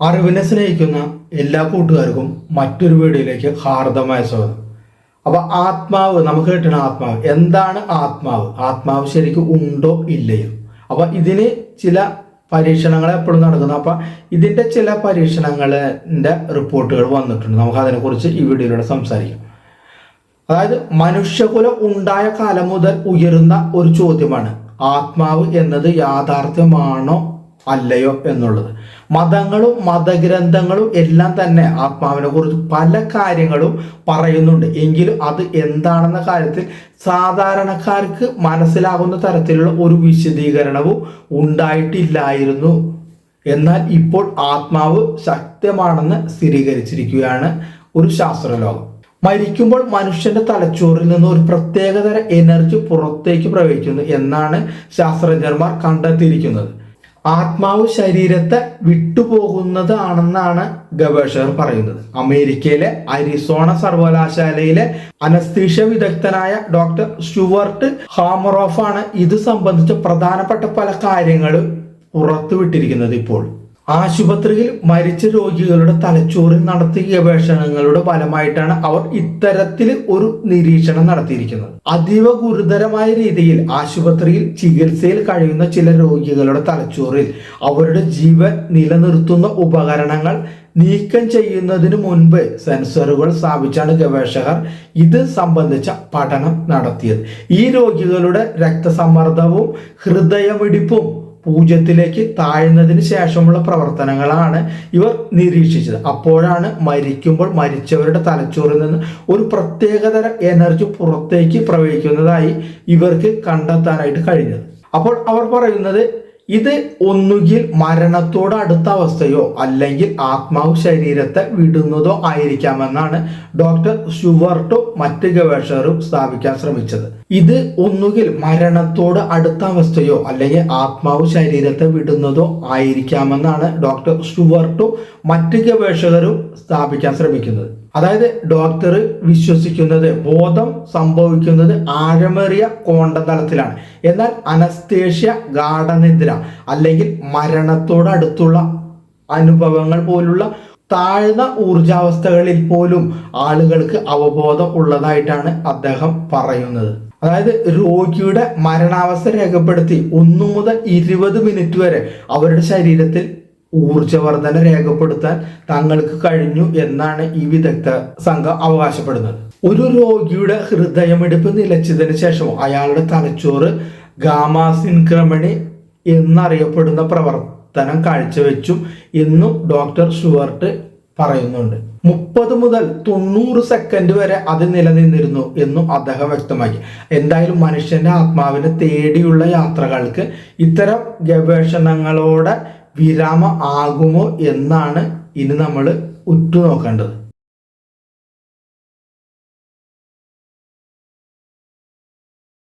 അറിവിനെ സ്നേഹിക്കുന്ന എല്ലാ കൂട്ടുകാർക്കും മറ്റൊരു വീഡിയോയിലേക്ക് ഹാർദമായ സ്വാഗതം. അപ്പൊ ആത്മാവ് നമുക്ക് കിട്ടുന്ന ആത്മാവ്. എന്താണ് ആത്മാവ്? ആത്മാവ് ശരിക്കും ഉണ്ടോ ഇല്ലയോ? അപ്പൊ ഇതിന് ചില പരീക്ഷണങ്ങൾ എപ്പോഴും നടക്കുന്നു. അപ്പൊ ഇതിന്റെ ചില പരീക്ഷണങ്ങളുടെ റിപ്പോർട്ടുകൾ വന്നിട്ടുണ്ട്. നമുക്ക് അതിനെക്കുറിച്ച് ഈ വീഡിയോയിലൂടെ സംസാരിക്കാം. അതായത് മനുഷ്യകുലം ഉണ്ടായ കാലം മുതൽ ഉയരുന്ന ഒരു ചോദ്യമാണ്. ആത്മാവ് എന്നത് യാഥാർത്ഥ്യമാണോ അല്ലയോ എന്നുള്ളത്. മതങ്ങളും മതഗ്രന്ഥങ്ങളും എല്ലാം തന്നെ ആത്മാവിനെ കുറിച്ച് പല കാര്യങ്ങളും പറയുന്നുണ്ട്. എങ്കിലും അത് എന്താണെന്ന കാര്യത്തിൽ സാധാരണക്കാർക്ക് മനസ്സിലാകുന്ന തരത്തിലുള്ള ഒരു വിശദീകരണവും ഉണ്ടായിട്ടില്ലായിരുന്നു. എന്നാൽ ഇപ്പോൾ ആത്മാവ് ശക്തമാണെന്ന് സ്ഥിരീകരിച്ചിരിക്കുകയാണ് ഒരു ശാസ്ത്രലോകം. മരിക്കുമ്പോൾ മനുഷ്യന്റെ തലച്ചോറിൽ നിന്ന് ഒരു പ്രത്യേകതര എനർജി പുറത്തേക്ക് പ്രവഹിക്കുന്നു എന്നാണ് ശാസ്ത്രജ്ഞന്മാർ കണ്ടെത്തിയിരിക്കുന്നത്. ആത്മാവ് ശരീരത്തെ വിട്ടുപോകുന്നതാണെന്നാണ് ഗവേഷകർ പറയുന്നത്. അമേരിക്കയിലെ അരിസോണ സർവകലാശാലയിലെ അനസ്തീഷ്യ വിദഗ്ധനായ ഡോക്ടർ സ്റ്റുവർട്ട് ഹാമറോഫ് ആണ് ഇത് സംബന്ധിച്ച പ്രധാനപ്പെട്ട പല കാര്യങ്ങളും പുറത്തുവിട്ടിരിക്കുന്നത് ഇപ്പോൾ. ആശുപത്രിയിൽ മരിച്ച രോഗികളുടെ തലച്ചോറിൽ നടത്തിയ ഗവേഷണങ്ങളുടെ ഫലമായിട്ടാണ് അവർ ഇത്തരത്തിൽ ഒരു നിരീക്ഷണം നടത്തിയിരിക്കുന്നത്. അതീവ ഗുരുതരമായ രീതിയിൽ ആശുപത്രിയിൽ ചികിത്സയിൽ കഴിയുന്ന ചില രോഗികളുടെ തലച്ചോറിൽ അവരുടെ ജീവൻ നിലനിർത്തുന്ന ഉപകരണങ്ങൾ നീക്കം ചെയ്യുന്നതിന് മുൻപ് സെൻസറുകൾ സ്ഥാപിച്ചാണ് ഗവേഷകർ ഇത് സംബന്ധിച്ച പഠനം നടത്തിയത്. ഈ രോഗികളുടെ രക്തസമ്മർദ്ദവും ഹൃദയമിടിപ്പും പൂജ്യത്തിലേക്ക് താഴ്ന്നതിന് ശേഷമുള്ള പ്രവർത്തനങ്ങളാണ് ഇവർ നിരീക്ഷിച്ചത്. അപ്പോഴാണ് മരിക്കുമ്പോൾ മരിച്ചവരുടെ തലച്ചോറിൽ നിന്ന് ഒരു പ്രത്യേകതര എനർജി പുറത്തേക്ക് പ്രവഹിക്കുന്നതായി ഇവർക്ക് കണ്ടെത്താനായിട്ട് കഴിഞ്ഞത്. അപ്പോൾ അവർ പറയുന്നത് ഇത് ഒന്നുകിൽ മരണത്തോട് അടുത്ത അവസ്ഥയോ അല്ലെങ്കിൽ ആത്മാവ് ശരീരത്തെ വിടുന്നതോ ആയിരിക്കാമെന്നാണ് ഡോക്ടർ ഷുവർട്ടും മറ്റ് ഗവേഷകരും സ്ഥാപിക്കാൻ ശ്രമിച്ചത്. ഇത് ഒന്നുകിൽ മരണത്തോട് അടുത്ത അവസ്ഥയോ അല്ലെങ്കിൽ ആത്മാവ് ശരീരത്തെ വിടുന്നതോ ആയിരിക്കാമെന്നാണ് ഡോക്ടർ ഷുവർട്ടും മറ്റ് ഗവേഷകരും സ്ഥാപിക്കാൻ ശ്രമിക്കുന്നത്. അതായത് ഡോക്ടർ വിശ്വസിക്കുന്നത് ബോധം സംഭവിക്കുന്നത് ആഴമേറിയ കോണ്ടതലത്തിലാണ് എന്നാൽ അനസ്തേഷ്യ ഗാഠനിദ്ര അല്ലെങ്കിൽ മരണത്തോടടുത്തുള്ള അനുഭവങ്ങൾ പോലുള്ള താഴ്ന്ന ഊർജാവസ്ഥകളിൽ പോലും ആളുകൾക്ക് അവബോധം ഉള്ളതായിട്ടാണ് അദ്ദേഹം പറയുന്നത്. അതായത് രോഗിയുടെ മരണാവസ്ഥ രേഖപ്പെടുത്തി ഒന്നു മുതൽ ഇരുപത് മിനിറ്റ് വരെ അവരുടെ ശരീരത്തിൽ ഊർജവർദ്ധന രേഖപ്പെടുത്താൻ തങ്ങൾക്ക് കഴിഞ്ഞു എന്നാണ് ഈ വിദഗ്ധ സംഘം അവകാശപ്പെടുന്നത്. ഒരു രോഗിയുടെ ഹൃദയമിടിപ്പ് നിലച്ചതിന് ശേഷം അയാളുടെ തലച്ചോറ് ഗാമാസിൻക്രമണി എന്നറിയപ്പെടുന്ന പ്രവർത്തനം കാഴ്ചവെച്ചും എന്നും ഡോക്ടർ ഷുവർട്ട് പറയുന്നുണ്ട്. മുപ്പത് മുതൽ തൊണ്ണൂറ് സെക്കൻഡ് വരെ അത് നിലനിന്നിരുന്നു എന്നും അദ്ദേഹം വ്യക്തമാക്കി. എന്തായാലും മനുഷ്യന്റെ ആത്മാവിനെ തേടിയുള്ള യാത്രകൾക്ക് ഇത്തരം ഗവേഷണങ്ങളോടെ വിരാമം ആകുമോ എന്നാണ് ഇനി നമ്മൾ ഉറ്റുനോക്കേണ്ടത്.